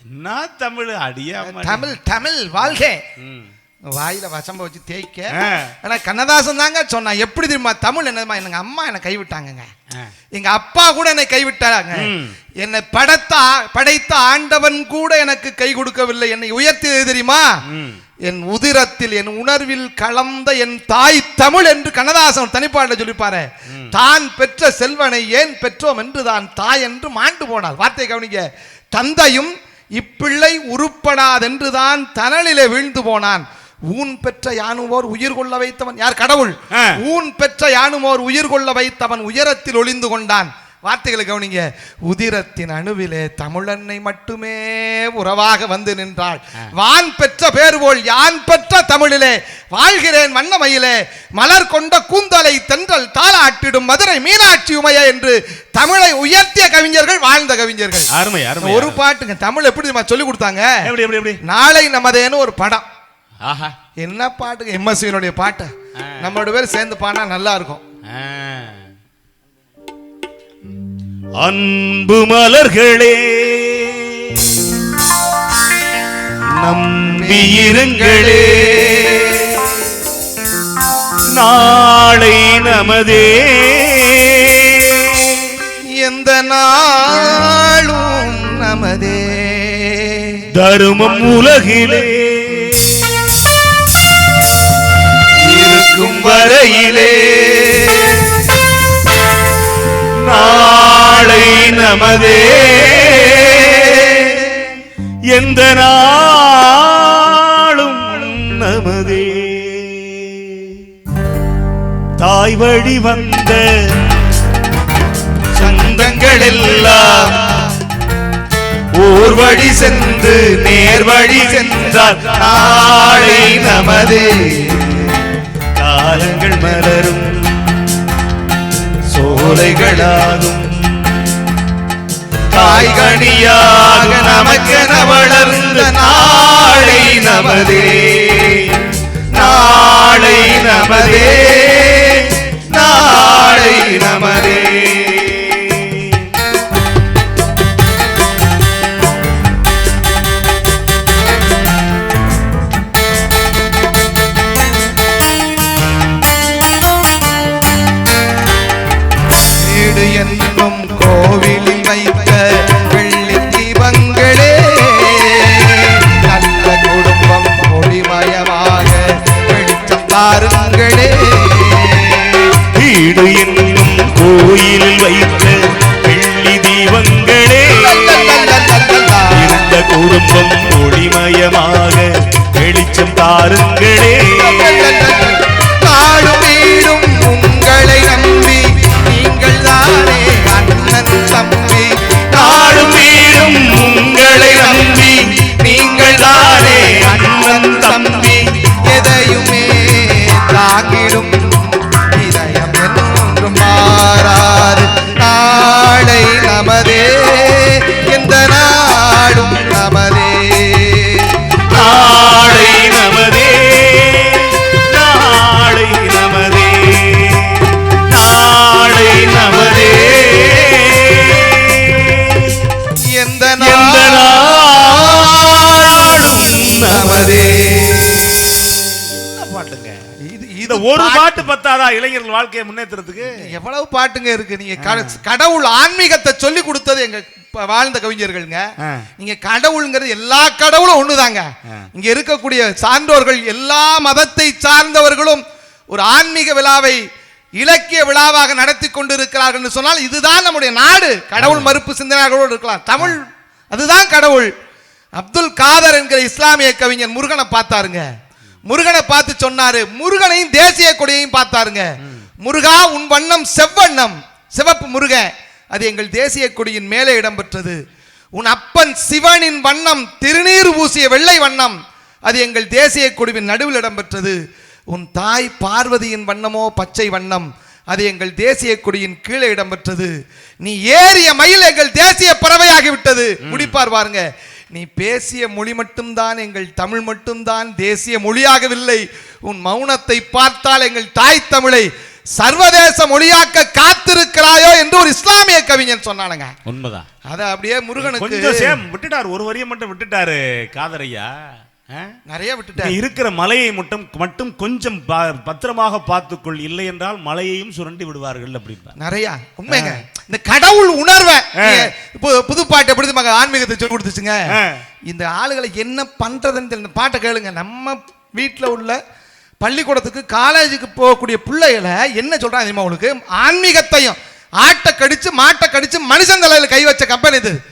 என்ன தமிழ் அடியா. தமிழ் தமிழ் வாழ்க. வாயில வசம்ப வச்சு தேய்க்க. ஆனா கண்ணதாசன் தாங்க சொன்னா எப்படி தெரியுமா தமிழ் என்னமா எங்க அம்மா என்னை கைவிட்டாங்கங்க ஆ. எங்க அப்பா கூட என்னை கைவிட்டாங்க. என்னை படைத்த படைத்த ஆண்டவன் கூட எனக்கு கை கொடுக்கவில்லை என்னை உயர்த்தியது தெரியுமா. என் உதிரத்தில் என் உணர்வில் கலந்த என் தாய் தமிழ் என்று கண்ணதாசன் தனிப்பாட்டில் சொல்லிப்பாரு தான் பெற்ற செல்வனை ஏன் பெற்றோம் என்று தான் தாய் என்று மாண்டு போனாள் வார்த்தை கவனிங்க தந்தையும் இப்பிள்ளை உருப்படாதென்று தான் தனலிலே வீழ்ந்து போனான். ஊன் பெற்ற யானுமோர் உயிர் கொள்ள வைத்தவன் யார்? கடவுள். ஊன் பெற்ற யானுமோர் உயிர் கொள்ள வைத்தவன் உயரத்தில் ஒளிந்து கொண்டான். வார்த்தைகளை கவனிங்க. உதிரத்தின் அணுவிலே தமிழன்னை மட்டுமே உறவாக வந்து நின்றாள். வான் பெற்ற பேர் போல் யான் பெற்ற தமிழிலே வாழ்கிறேன் வண்ணமயிலே. மலர் கொண்ட கூந்தலை தென்றல் தாளாட்டிடும் மதுரை மீனாட்சி உமைய என்று தமிழை உயர்த்திய கவிஞர்கள் வாழ்ந்த கவிஞர்கள். அருமை அருமை ஒரு பாட்டுங்க தமிழ் எப்படி சொல்லி கொடுத்தாங்க? எப்படி எப்படி எப்படி? நாளை நமதேன்னு ஒரு படம். ஆஹா. என்ன பாட்டுங்க? எம்எஸ்வியினுடைய பாட்டு. நம்மளோட பேர் சேர்ந்து பாடினா நல்லா இருக்கும். அன்பு மலர்களே நம்பியிருங்களே. நாளை நமதே எந்த நாளும் நமதே. தருமம் உலகிலே. இருக்கும் வரையிலே. நாளை நமதே. எந்த நாளும் நமதே. தாய் வழி வந்த சொந்தங்கள் எல்லாம் ஓர் வழி சென்று நேர் வழி சென்றால் நாளை நமதே. காலங்கள் மலரும் சோலைகளாகும். காய்கனியாக நமக்கென வளர்ந்த நாளை நமதே. நாளை நமதே. ஒரு பாட்டு- பத்தாதா இளைஞர்கள் வாழ்க்கையை முன்னேற்றத்துக்கு எவ்வளவு பாட்டுங்க இருக்கு. நீங்க கட- கடவுள் ஆன்மீகத்தை சொல்லி கொடுத்தது எங்க வாழ்ந்த கவிஞர்கள்ங்க. நீங்க கடவுள்ங்கிறது எல்லா கடவுளும் ஒண்ணுதாங்க. இங்க இருக்கக்கூடிய சான்றோர்கள் எல்லா மதத்தை சார்ந்தவர்களும் ஒரு ஆன்மீக விழாவை இலக்கிய விழாவாக நடத்தி கொண்டிருக்கிறார்கள் சொன்னால் இதுதான் நம்முடைய நாடு. கடவுள் மறுப்பு சிந்தனைகளோடு இருக்கலாம். தமிழ் அதுதான் கடவுள். அப்துல் காதர் என்கிற இஸ்லாமிய கவிஞர் முருகனை பார்த்தாருங்க. முருகனை பார்த்து சொன்னாரு. முருகனையும் தேசிய கொடியையும் பார்த்தாருங்க. முருகா உன் வண்ணம் செவ்வண்ணம். சிவப்பு முருகன் அது எங்கள் தேசிய கொடியின் மேலே இடம்பெற்றது. உன் அப்பன் சிவனின் வண்ணம் திருநீர் பூசிய வெள்ளை வண்ணம். அது எங்கள் தேசிய கொடியின் நடுவில் இடம்பெற்றது. உன் தாய் பார்வதியின் வண்ணமோ பச்சை வண்ணம். அது எங்கள் தேசிய கொடியின் கீழே இடம்பெற்றது. நீ ஏறிய மயில் எங்கள் தேசிய பறவையாகி விட்டது முடிப்பார் பாருங்க. நீ பேசிய மொழி மட்டும்தான் எங்கள் தமிழ் மட்டும்தான் தேசிய மொழியாகவில்லை. உன் மௌனத்தை பார்த்தால் எங்கள் தாய் தமிழை சர்வதேச மொழியாக்க காத்திருக்கிறாயோ என்று ஒரு இஸ்லாமிய கவிஞன் சொன்னானுங்க. உண்மைதான். அத அப்படியே முருகனுக்கு விட்டுட்டாரு ஒரு வரியை மட்டும் விட்டுட்டாரு காதரையா? நிறைய நீ விட்டுட்டார் இருக்கிற மலையை மட்டும் மட்டும் கொஞ்சம் பத்திரமாக பார்த்துக்கொள் இல்லை என்றால் மலையையும் சுரண்டி விடுவார்கள் அப்படின்னா நிறைய. உண்மைங்க. இந்த கடவுள் உணர்வை இப்போ புதுப்பாட்டு எப்படி தெரியுமாங்க, ஆன்மீகத்தை சொல்லி கொடுத்துச்சுங்க. இந்த ஆளுகளை என்ன பண்றதுன்னு தெரியல. இந்த பாட்டை கேளுங்க. நம்ம வீட்ல உள்ள பள்ளிக்கூடத்துக்கு காலேஜுக்கு போகக்கூடிய பிள்ளைகளை என்ன சொல்றாங்க தெரியுமா உங்களுக்கு? ஆன்மீகத்தையும் ஆட்டை கடிச்சு மாட்டை கடிச்சு மனுஷன் தலையில கை வச்ச கம்பெனி இது.